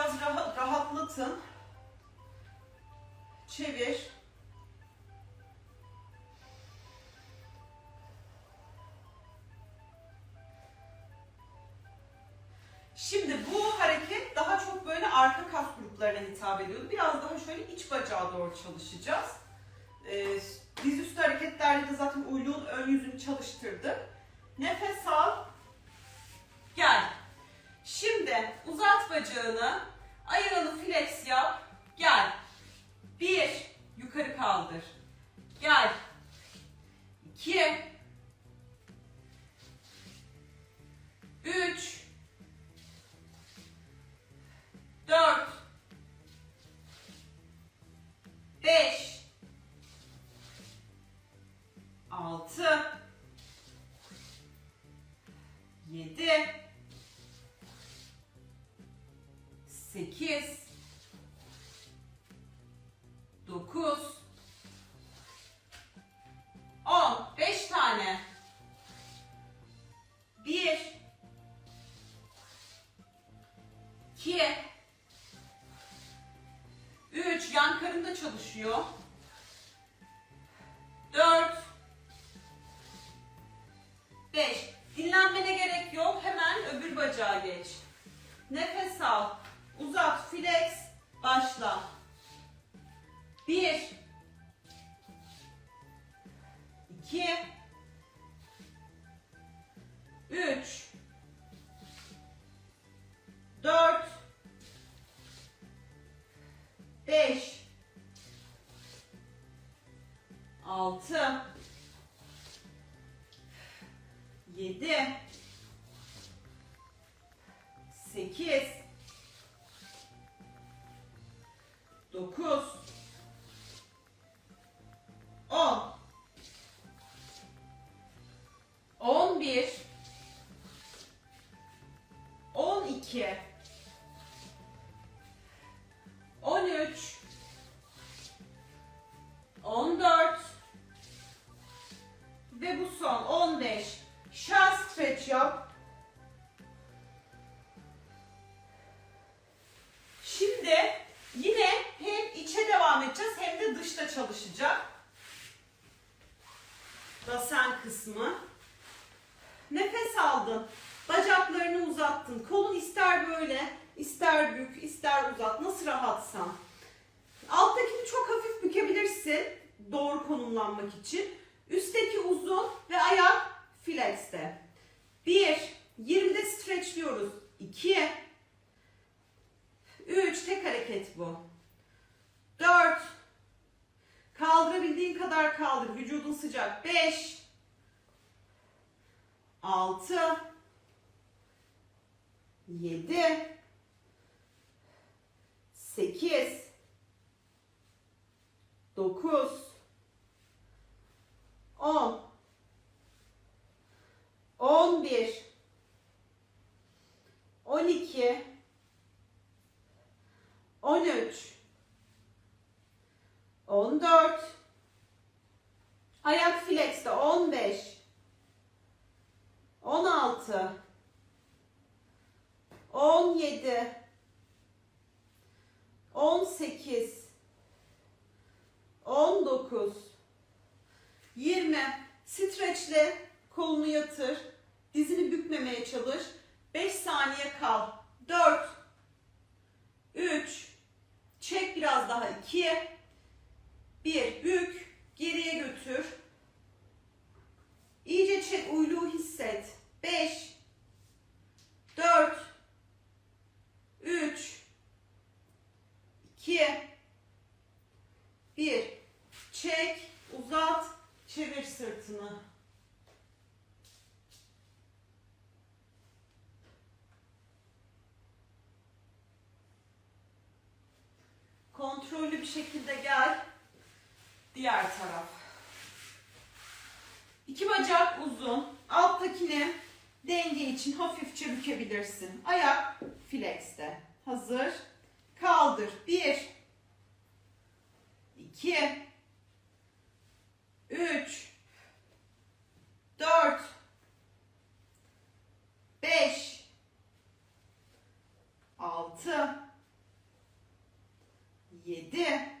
biraz rahat, rahatlatın. Çevir. Şimdi bu hareket daha çok böyle arka kas gruplarına hitap ediyordu. Biraz daha şöyle iç bacağa doğru çalışacağız. Ee, dizüstü hareketlerde de zaten uyluğun ön yüzünü çalıştırdık. Nefes al. Gel. Şimdi uzat bacağını. Ayağını flex yap. Gel. Bir. Yukarı kaldır. Gel. İki. Üç. Dört. Beş. Altı. Yedi. Sekiz. Dokuz. On. Beş tane. Bir. İki. Üç. Yan karın da çalışıyor. Dört. Beş. Dinlenmene gerek yok. Hemen öbür bacağa geç. Nefes al. Uzat. Flex. Başla. Bir. İki. Üç. Dört. Beş. Altı. Yedi. Sekiz. Basen kısmı. Nefes aldın. Bacaklarını uzattın. Kolun ister böyle, ister bük, ister uzat. Nasıl rahatsan. Alttakini çok hafif bükebilirsin. Doğru konumlanmak için. Üstteki uzun ve ayak flexte. 1. 20'de stretchliyoruz. 2. 3. Tek hareket bu. 4. Kadar kaldır. Vücudun sıcak. 5. 6. 7. 8. 9. 10 11 12 13 14 Ayak flexte 15 16 17 18 19 20 streçle kolunu yatır. Dizini bükmemeye çalış. 5 saniye kal. 4 3 çek biraz daha 2 1 bük geriye götür. İyice çek uyluğu hisset. 5 4 3 2 1 çek uzat çevir sırtını. Kontrollü bir şekilde gel. Diğer taraf. İki bacak uzun. Alttakini denge için hafifçe bükebilirsin. Ayak flexte. Hazır. Kaldır. Bir. iki, Üç. Dört. Beş. Altı. 7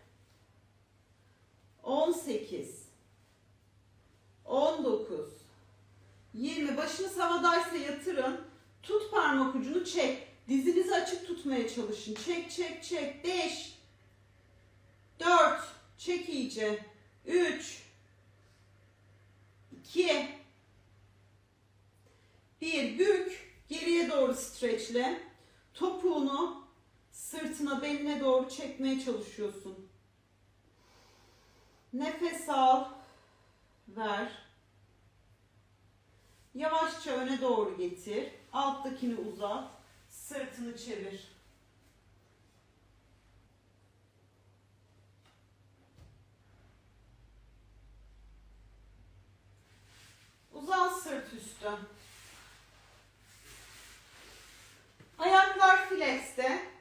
18 19 20 başınız havadaysa yatırın. Tut parmak ucunu çek. Dizinizi açık tutmaya çalışın. Çek çek çek. 5 4 çek iyice. 3 2 1 bük geriye doğru streçle. Topuğunu sırtına beline doğru çekmeye çalışıyorsun. Nefes al. Ver. Yavaşça öne doğru getir. Alttakini uzat. Sırtını çevir. Uzan sırt üstü. Ayaklar flexte.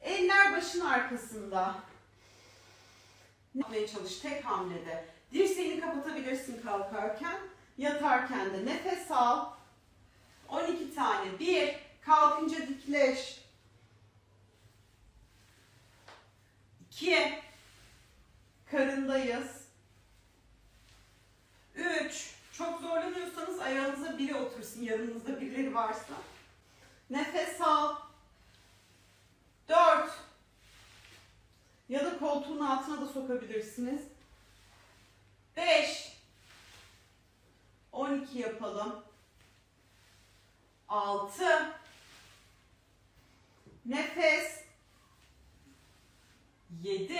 Eller başın arkasında. Yapmaya çalış tek hamlede. Dirseğini kapatabilirsin kalkarken. Yatarken de nefes al. 12 tane. 1. Kalkınca dikleş. 2. Karındayız. 3. Çok zorlanıyorsanız ayağınıza biri otursun. Yanınızda birileri varsa. Nefes al. 4. Ya da koltuğun altına da sokabilirsiniz. 5. 12 yapalım. 6. Nefes. 7.